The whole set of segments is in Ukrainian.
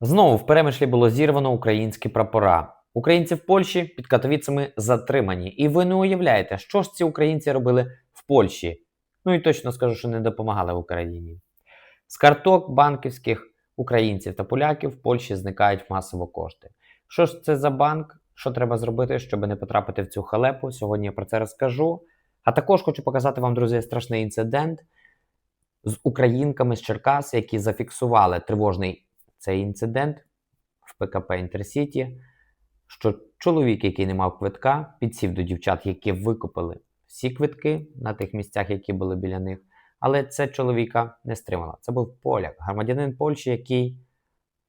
Знову в перемишлі було зірвано українські прапора. Українці в Польщі під Катовіцями затримані. І ви не уявляєте, що ж ці українці робили в Польщі. Ну і точно скажу, що не допомагали Україні. З карток банківських українців та поляків в Польщі зникають масово кошти. Що ж це за банк? Що треба зробити, щоб не потрапити в цю халепу? Сьогодні я про це розкажу. А також хочу показати вам, друзі, страшний інцидент з українками з Черкас, які зафіксували тривожний цей інцидент в ПКП Інтерсіті, що чоловік, який не мав квитка, підсів до дівчат, які викупили всі квитки на тих місцях, які були біля них. Але це чоловіка не стримало. Це був поляк, громадянин Польщі, який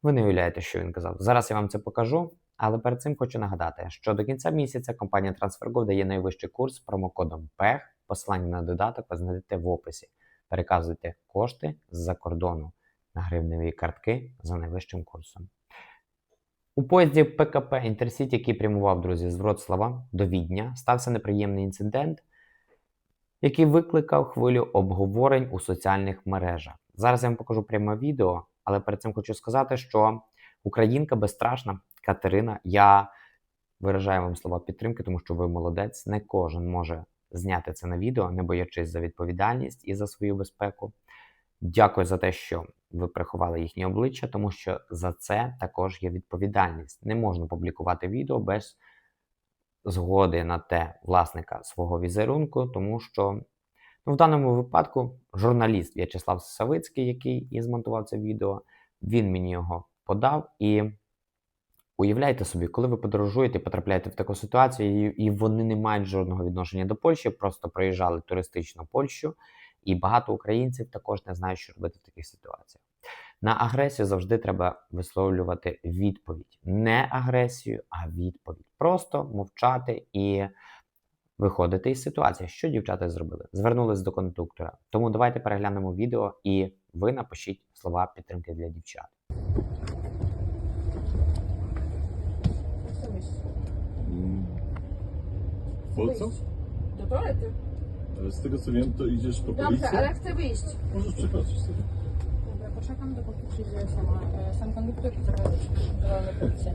ви не уявляєте, що він казав. Зараз я вам це покажу. Але перед цим хочу нагадати, що до кінця місяця компанія TransferGo дає найвищий курс з промокодом PEH. Посилання на додаток ви знайдете в описі. Переказуйте кошти з-за кордону на гривневі картки за найвищим курсом. У поїзді ПКП Інтерсіті, який прямував, друзі, з Вроцлава до Відня, стався неприємний інцидент, який викликав хвилю обговорень у соціальних мережах. Зараз я вам покажу пряме відео, але перед цим хочу сказати, що українка безстрашна Катерина. Я виражаю вам слова підтримки, тому що ви молодець. Не кожен може зняти це на відео, не боячись за відповідальність і за свою безпеку. Дякую за те, що ви приховали їхні обличчя, тому що за це також є відповідальність. Не можна публікувати відео без згоди на те власника свого візерунку, тому що ну, в даному випадку журналіст В'ячеслав Савицький, який і змонтував це відео, він мені його подав. І уявляйте собі, коли ви подорожуєте, потрапляєте в таку ситуацію, і, вони не мають жодного відношення до Польщі, просто проїжджали туристичну Польщу. І багато українців також не знають, що робити в таких ситуаціях. На агресію завжди треба висловлювати відповідь. Не агресію, а відповідь. Просто мовчати і виходити із ситуації. Що дівчата зробили? Звернулись до кондуктора. Тому давайте переглянемо відео і ви напишіть слова підтримки для дівчат. Co myślisz? Z tego co wiem, to idziesz po Dobrze, policję? ale chcę wyjść. Możesz przekroczyć sobie. Dobra, poczekam dopóki przyjdzie sama, e, sam konduktor i zaraz wezwamy policję.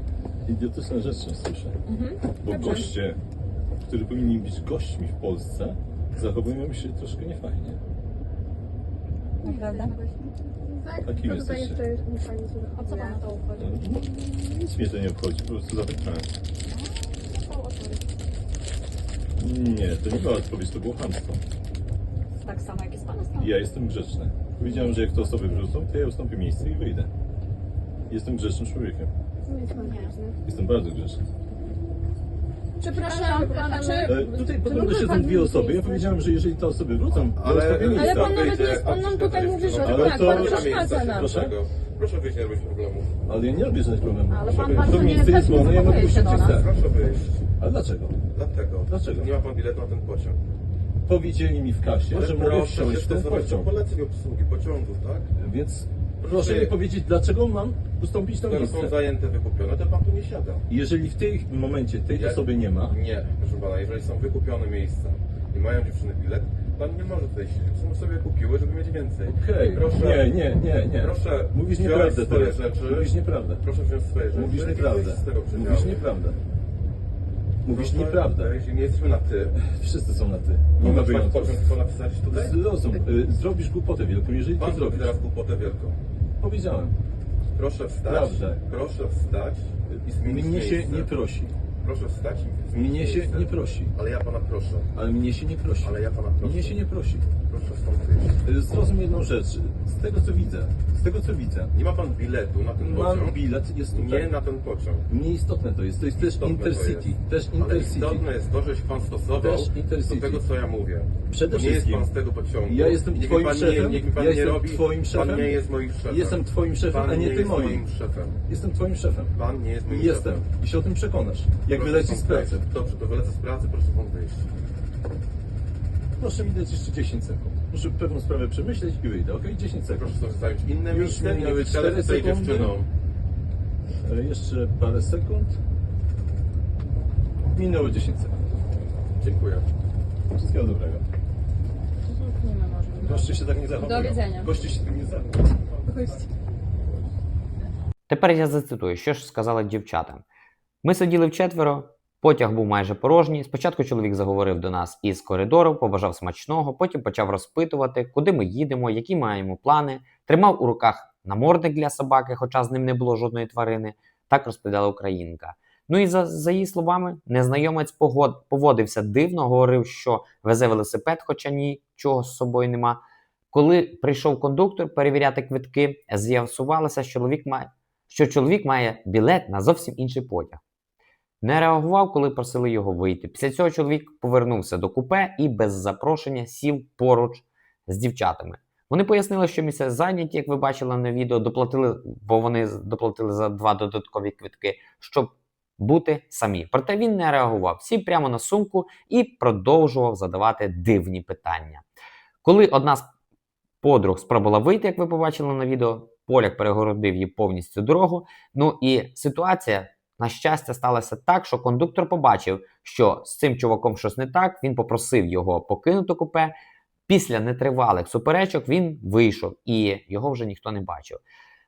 Idiotyczne rzeczy słyszę. Mhm. Bo Dobrze. goście, którzy powinni być gośćmi w Polsce, zachowują się troszkę niefajnie. Naprawdę? Tak, A kim to tutaj jesteście? jeszcze nie pani. O co pana to obchodzi? No, Nic mnie to nie obchodzi, po prostu zapytałem. Nie, to nie była odpowiedź, to było chamstwo. Tak samo jak jest pana strona. Ja jestem grzeczny. Powiedziałem, że jak to osoby wrzucą, to ja ustąpię miejsce i wyjdę. Jestem grzecznym człowiekiem. Jest pan. Jestem bardzo grzeczny. Przepraszam, pana, czy... E, tutaj podobno pan dwie mi osoby. Ja powiedziałem, że jeżeli te osoby wrócą, ja Ale- miejsce. Ale pan nawet nie, on nam a tutaj mówi, że Ale tak, to- pan to- przeszkadza nam. Proszę? Proszę wyjść, nie robić problemów. Ale ja nie robię żadnych problemów. Ale Proszę pan wyjść. bardzo To miejsce jest wolne, ja mogę się do nas. chcę. Proszę wyjść. Ale dlaczego? Dlatego. Dlaczego? Nie ma pan biletu na ten pociąg. Powiedzieli mi w kasie, Ale że mogę proszę wsiąść w ten do pociąg. poleceń obsługi pociągów, tak? Więc Proszę mi powiedzieć, dlaczego mam ustąpić to Skoro są zajęte, wykupione, to pan tu nie siada. Jeżeli w tym momencie tej Ja- osoby nie ma, Nie, proszę pana, jeżeli są wykupione miejsca i mają dziewczyny bilet, pan nie może tutaj siedzieć. Są sobie kupiły, żeby mieć więcej. okej, Proszę, nie, nie, nie, nie. Proszę Mówisz wziąć nieprawdę swoje teraz. rzeczy. Mówisz nieprawdę. Proszę wziąć swoje rzeczy Mówisz i nieprawdę. z tego przedziału. Mówisz nieprawdę. Mówisz Proszę, nieprawdę. Jeśli nie jesteśmy na ty, Wszyscy są na ty. nie ma pan wyjątków. tylko napisać tutaj? Zrozum, y, zrobisz głupotę wielką, jeżeli to Pan zrobi zrobisz. teraz głupotę wielką. Powiedziałem. Proszę wstać. Prawdę. Proszę wstać i zmienić Mnie się miejsce. nie prosi. Proszę wstać i zmienić Mnie się miejsce. nie prosi. Ale ja pana proszę. Ale mnie się nie prosi. Ale ja pana proszę. Mnie się nie prosi. Proszę stąd wyjść. Y, Zrozum jedną rzecz. Z tego co widzę, z tego co widzę, Nie ma pan biletu na ten mam pociąg. bilet, jest tutaj. Nie na ten pociąg. Nieistotne to jest. To jest też Istotne to Intercity. jest. Też Ale Intercity. istotne jest to, żeś pan stosował Też Intercity. do tego, co ja mówię. Przede Bo nie jest wszystkim. pan z tego pociągu. Ja jestem Niech mi twoim pan szefem. Nie, niech mi pan Ja nie jestem robi. twoim szefem. Pan nie jest moim szefem. Jestem twoim szefem, pan a nie ty jest moim. szefem. Jestem twoim szefem. Pan nie jest moim Jestem. szefem. I się o tym przekonasz. Jak Proszę wylecisz stąd z pracy. Dobrze, to wylecę z pracy, proszę pan wyjść. Proszę mi dać jeszcze 10 sekund Muszę pewną sprawę przemyśleć i wyjdę, ok? 10 sekund. Proszę sobie zająć inne Już miejsce i nie minęły wysiadać cztery z tej sekundy. dziewczyną. E, Jeszcze parę sekund. Minęło 10 sekund. Dziękuję. Wszystkiego dobrego. Nie ma możliwości. Goście się tak nie zachowują. Do widzenia. Goście się tak nie zachowują. Chodźcie. Тепер я зацитую, що ж сказали дівчатам. Ми сиділи вчетверо, потяг був майже порожній. Спочатку чоловік заговорив до нас із коридору, побажав смачного, потім почав розпитувати, куди ми їдемо, які маємо плани, тримав у руках намордник для собаки, хоча з ним не було жодної тварини. Так розповідала українка. Ну і за, за її словами, незнайомець погод, поводився дивно, говорив, що везе велосипед, хоча нічого з собою нема. Коли прийшов кондуктор перевіряти квитки, з'ясувалося, що чоловік має, білет на зовсім інший потяг. Не реагував, коли просили його вийти. Після цього чоловік повернувся до купе і без запрошення сів поруч з дівчатами. Вони пояснили, що місця зайняті, як ви бачили на відео, доплатили, бо вони доплатили за два додаткові квитки, щоб бути самі. Проте він не реагував, сів прямо на сумку і продовжував задавати дивні питання. Коли одна з подруг спробувала вийти, як ви побачили на відео, поляк перегородив їй повністю дорогу. Ну і ситуація, на щастя, сталася так, що кондуктор побачив, що з цим чуваком щось не так. Він попросив його покинути купе. Після нетривалих суперечок він вийшов і його вже ніхто не бачив.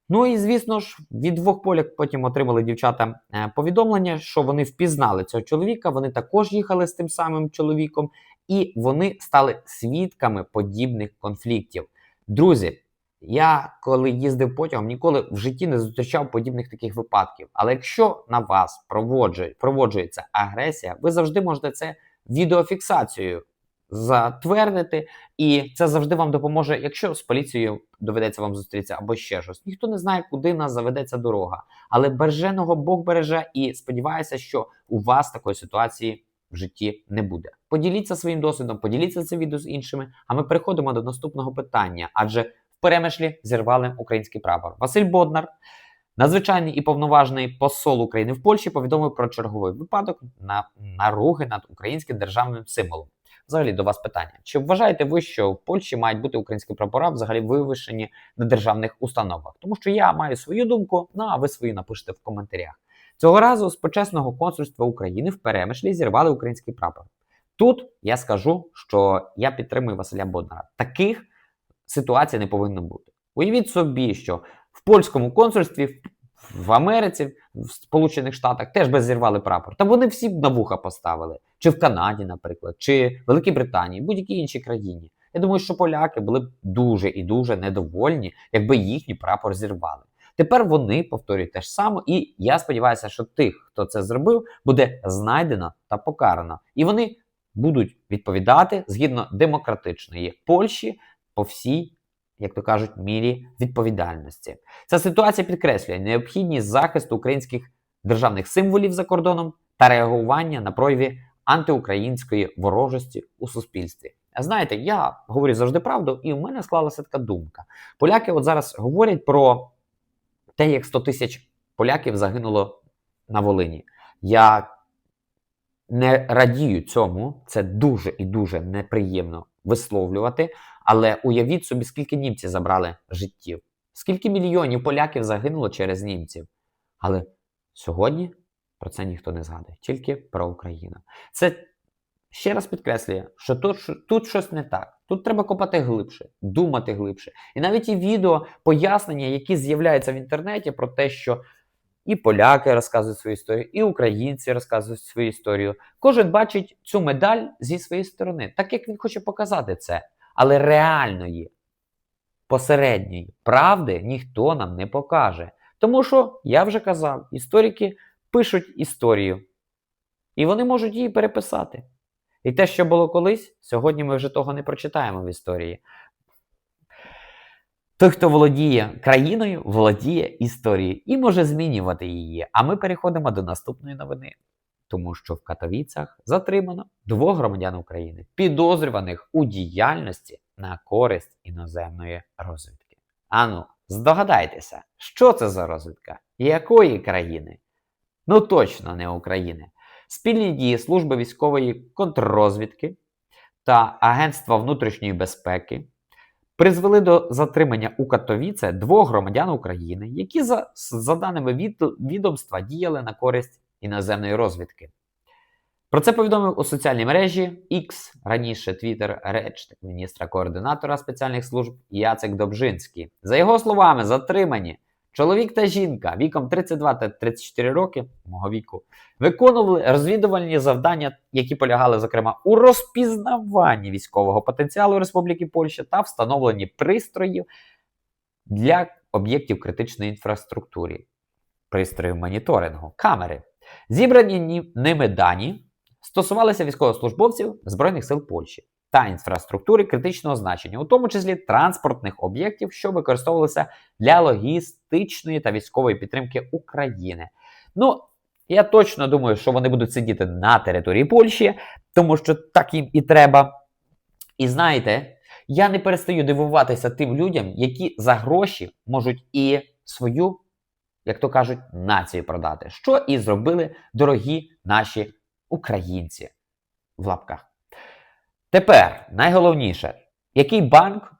Ну і звісно ж, від двох поляк потім отримали дівчата е, повідомлення, що вони впізнали цього чоловіка. Вони також їхали з тим самим чоловіком, і вони стали свідками подібних конфліктів. Друзі, я коли їздив потягом, ніколи в житті не зустрічав подібних таких випадків. Але якщо на вас проводжує, проводжується агресія, ви завжди можете це відеофіксацією затвердити, і це завжди вам допоможе, якщо з поліцією доведеться вам зустрітися або ще щось. Ніхто не знає, куди нас заведеться дорога. Але береженого Бог береже і сподіваюся, що у вас такої ситуації в житті не буде. Поділіться своїм досвідом, поділіться це відео з іншими. А ми переходимо до наступного питання. Адже перемишлі зірвали український прапор. Василь Боднар, надзвичайний і повноважний посол України в Польщі, повідомив про черговий випадок на наруги над українським державним символом. Взагалі до вас питання: чи вважаєте ви, що в Польщі мають бути українські прапора взагалі вивішені на державних установах? Тому що я маю свою думку, ну а ви свою напишете в коментарях. Цього разу з почесного консульства України в Перемишлі зірвали український прапор. Тут я скажу, що я підтримую Василя Боднара. Таких ситуацій не повинно бути. Уявіть собі, що в польському консульстві в- в Америці, в Сполучених Штатах теж би зірвали прапор. Та вони всі б на вуха поставили. Чи в Канаді, наприклад, чи в Великій Британії, будь-якій іншій країні. Я думаю, що поляки були б дуже і дуже недовольні, якби їхній прапор зірвали. Тепер вони повторюють те ж саме, і я сподіваюся, що тих, хто це зробив, буде знайдено та покарано. І вони будуть відповідати згідно демократичної Польщі по всій, як то кажуть, мірі відповідальності. Ця ситуація підкреслює необхідність захисту українських державних символів за кордоном та реагування на прояви антиукраїнської ворожості у суспільстві. А знаєте, я говорю завжди правду, і у мене склалася така думка. Поляки от зараз говорять про те, як 100 тисяч поляків загинуло на Волині. Я не радію цьому, це дуже і дуже неприємно висловлювати. Але уявіть собі, скільки німці забрали життів, скільки мільйонів поляків загинуло через німців. Але сьогодні про це ніхто не згадує, тільки про Україну. Це ще раз підкреслює, що тут, тут щось не так. Тут треба копати глибше, думати глибше. І навіть і відео, пояснення, які з'являються в інтернеті про те, що і поляки розказують свою історію, і українці розказують свою історію. Кожен бачить цю медаль зі своєї сторони, так як він хоче показати це. Але реальної, посередньої правди ніхто нам не покаже. Тому що, я вже казав, історики пишуть історію, і вони можуть її переписати. І те, що було колись, сьогодні ми вже того не прочитаємо в історії. Той, хто володіє країною, володіє історією і може змінювати її. А ми переходимо до наступної новини. Тому що в Катовіцях затримано двох громадян України, підозрюваних у діяльності на користь іноземної розвідки. Ану, здогадайтеся, що це за розвідка? Якої країни? Ну точно не України. Спільні дії Служби військової контррозвідки та Агентства внутрішньої безпеки призвели до затримання у Катовіце двох громадян України, які, за, за даними від, відомства, діяли на користь іноземної розвідки. Про це повідомив у соціальній мережі X, раніше Twitter, речник міністра координатора спеціальних служб Яцек Добжинський. За його словами, затримані Чоловік та жінка віком 32 та 34 роки мого віку виконували розвідувальні завдання, які полягали, зокрема, у розпізнаванні військового потенціалу Республіки Польща та встановленні пристроїв для об'єктів критичної інфраструктури, пристроїв моніторингу, камери. Зібрані ними дані стосувалися військовослужбовців Збройних сил Польщі та інфраструктури критичного значення, у тому числі транспортних об'єктів, що використовувалися для логістичної та військової підтримки України. Ну, я точно думаю, що вони будуть сидіти на території Польщі, тому що так їм і треба. І знаєте, я не перестаю дивуватися тим людям, які за гроші можуть і свою, як то кажуть, націю продати. Що і зробили дорогі наші українці в лапках. Тепер найголовніше, який банк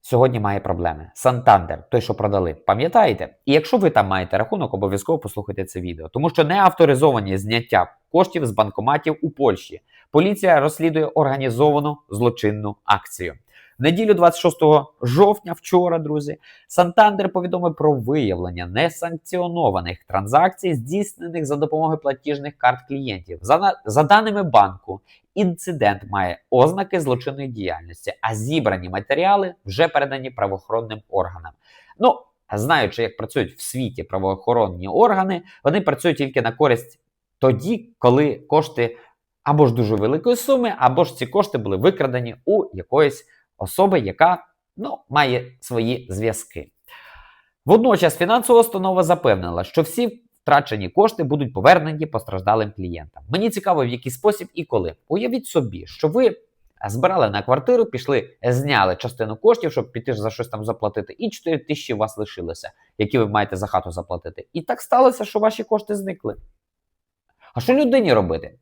сьогодні має проблеми? Сантандер, той, що продали. Пам'ятаєте? І якщо ви там маєте рахунок, обов'язково послухайте це відео, тому що не авторизовані зняття коштів з банкоматів у Польщі. Поліція розслідує організовану злочинну акцію. Неділю 26 жовтня, вчора, друзі, Сантандер повідомив про виявлення несанкціонованих транзакцій, здійснених за допомогою платіжних карт клієнтів. За, за даними банку, інцидент має ознаки злочинної діяльності, а зібрані матеріали вже передані правоохоронним органам. Ну, знаючи, як працюють в світі правоохоронні органи, вони працюють тільки на користь тоді, коли кошти або ж дуже великої суми, або ж ці кошти були викрадені у якоїсь особи, яка ну, має свої зв'язки. Водночас фінансова установа запевнила, що всі втрачені кошти будуть повернені постраждалим клієнтам. Мені цікаво, в який спосіб і коли. Уявіть собі, що ви збирали на квартиру, пішли, зняли частину коштів, щоб піти за щось там заплатити, і 4 тисячі у вас лишилося, які ви маєте за хату заплатити. І так сталося, що ваші кошти зникли. А що людині робити?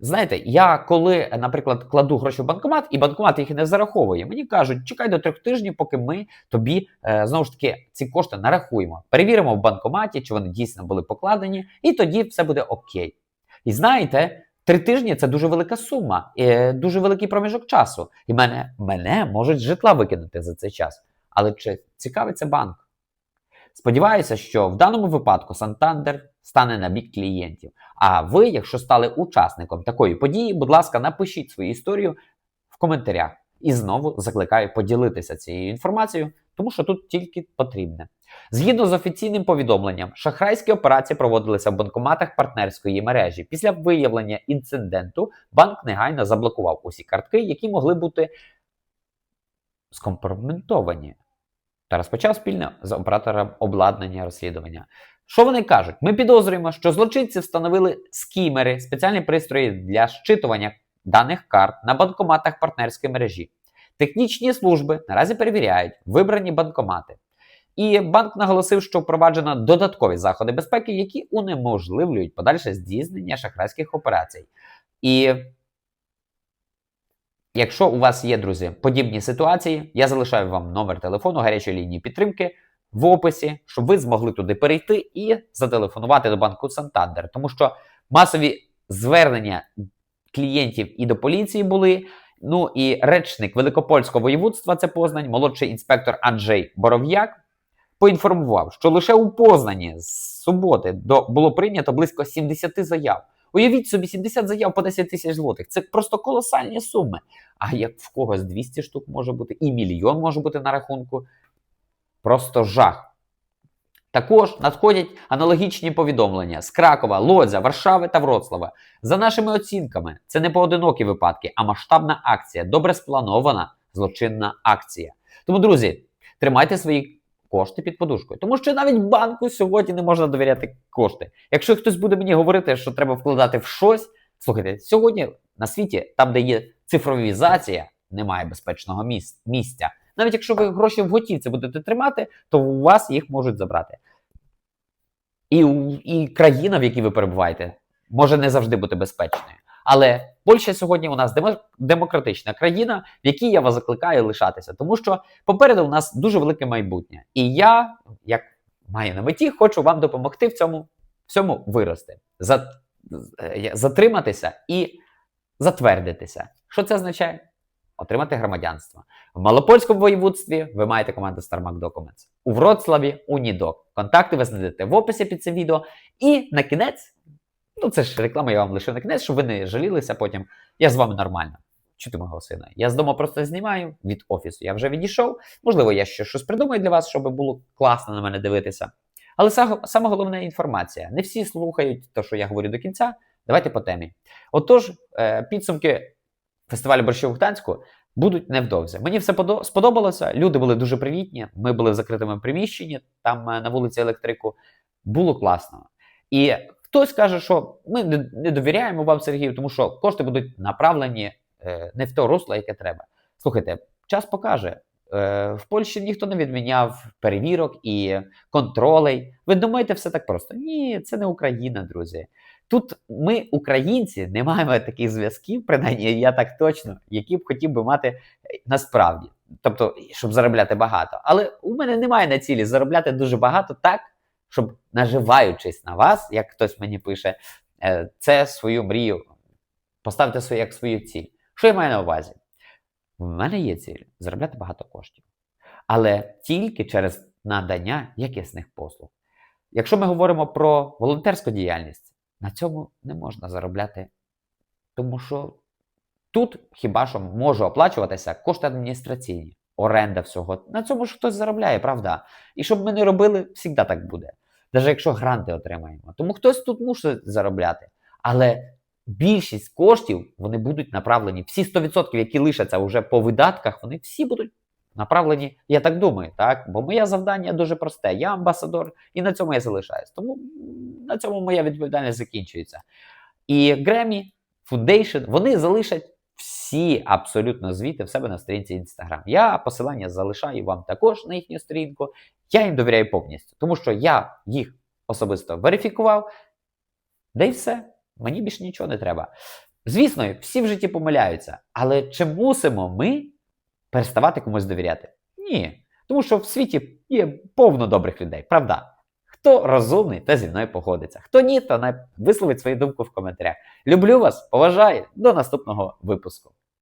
Знаєте, я коли, наприклад, кладу гроші в банкомат, і банкомат їх не зараховує, мені кажуть, чекай до трьох тижнів, поки ми тобі е, знову ж таки ці кошти нарахуємо. Перевіримо в банкоматі, чи вони дійсно були покладені, і тоді все буде окей. І знаєте, три тижні це дуже велика сума, е, дуже великий проміжок часу. І мене, мене можуть з житла викинути за цей час. Але чи цікавиться банк? Сподіваюся, що в даному випадку Сантандер стане на бік клієнтів. А ви, якщо стали учасником такої події, будь ласка, напишіть свою історію в коментарях. І знову закликаю поділитися цією інформацією, тому що тут тільки потрібне. Згідно з офіційним повідомленням, шахрайські операції проводилися в банкоматах партнерської мережі. Після виявлення інциденту банк негайно заблокував усі картки, які могли бути скомпрометовані, та розпочав спільне з оператором обладнання розслідування. Що вони кажуть? Ми підозрюємо, що злочинці встановили скімери, спеціальні пристрої для щитування даних карт на банкоматах партнерської мережі. Технічні служби наразі перевіряють вибрані банкомати. І банк наголосив, що впроваджено додаткові заходи безпеки, які унеможливлюють подальше здійснення шахрайських операцій. І якщо у вас є, друзі, подібні ситуації, я залишаю вам номер телефону гарячої лінії підтримки в описі, щоб ви змогли туди перейти і зателефонувати до банку Сантандер, тому що масові звернення клієнтів і до поліції були. Ну і речник Великопольського воєводства, це Познань, молодший інспектор Анджей Боров'як, поінформував, що лише у Познані з суботи до було прийнято близько 70 заяв. Уявіть собі, 70 заяв по 10 тисяч злотих. Це просто колосальні суми. А як в когось 200 штук може бути, і мільйон може бути на рахунку. Просто жах. Також надходять аналогічні повідомлення з Кракова, Лодзя, Варшави та Вроцлава. За нашими оцінками, це не поодинокі випадки, а масштабна акція, добре спланована злочинна акція. Тому, друзі, тримайте свої кошти під подушкою, тому що навіть банку сьогодні не можна довіряти кошти. Якщо хтось буде мені говорити, що треба вкладати в щось, слухайте, сьогодні на світі, там, де є цифровізація, немає безпечного міс- місця. Навіть якщо ви гроші в готівці будете тримати, то у вас їх можуть забрати. І, і країна, в якій ви перебуваєте, може не завжди бути безпечною. Але Польща сьогодні у нас демо- демократична країна, в якій я вас закликаю лишатися, тому що попереду у нас дуже велике майбутнє. І я, як маю на меті, хочу вам допомогти в цьому всьому вирости, е, затриматися і затвердитися. Що це означає? Отримати громадянство. В Малопольському воєводстві ви маєте команду StarMac Documents. У Вроцлаві Унідок. Контакти ви знайдете в описі під цим відео. І на кінець, ну це ж реклама, я вам лишив на кінець, щоб ви не жалілися потім. Я з вами нормально. Чути мого сина. Я з дому просто знімаю від офісу. Я вже відійшов. Можливо, я ще щось придумаю для вас, щоб було класно на мене дивитися. Але саме головне інформація. Не всі слухають те, що я говорю до кінця. Давайте по темі. Отож, е, підсумки фестивалю борщу в будуть невдовзі. Мені все подо- сподобалося. Люди були дуже привітні. Ми були в закритому приміщенні, там е, на вулиці Електрику. Було класно. І хтось каже, що ми не, довіряємо вам, Сергію, тому що кошти будуть направлені е, не в то русло, яке треба. Слухайте, час покаже. Е, в Польщі ніхто не відміняв перевірок і контролей. Ви думаєте, все так просто? Ні, це не Україна, друзі. Тут ми, українці, не маємо таких зв'язків, принаймні я так точно, які б хотів би мати е, насправді. Тобто, щоб заробляти багато. Але у мене немає на цілі заробляти дуже багато так, щоб наживаючись на вас, як хтось мені пише, е, це свою мрію поставити свою як свою ціль. Що я маю на увазі? В мене є ціль заробляти багато коштів, але тільки через надання якісних послуг. Якщо ми говоримо про волонтерську діяльність, на цьому не можна заробляти, тому що тут хіба що може оплачуватися кошти адміністраційні, оренда всього. На цьому ж хтось заробляє, правда? І щоб ми не робили, завжди так буде. Навіть якщо гранти отримаємо. Тому хтось тут мусить заробляти. Але більшість коштів вони будуть направлені, всі 100%, які лишаться вже по видатках, вони всі будуть направлені, я так думаю, так? Бо моє завдання дуже просте. Я амбасадор, і на цьому я залишаюсь. Тому на цьому моя відповідальність закінчується. І Grammy Foundation, вони залишать всі абсолютно звіти в себе на сторінці Instagram. Я посилання залишаю вам також на їхню сторінку. Я їм довіряю повністю, тому що я їх особисто верифікував, да й все. Мені більше нічого не треба. Звісно, всі в житті помиляються, але чи мусимо ми переставати комусь довіряти? Ні. Тому що в світі є повно добрих людей, правда? Хто розумний, та зі мною погодиться. Хто ні, то най висловить свою думку в коментарях. Люблю вас, поважаю. До наступного випуску.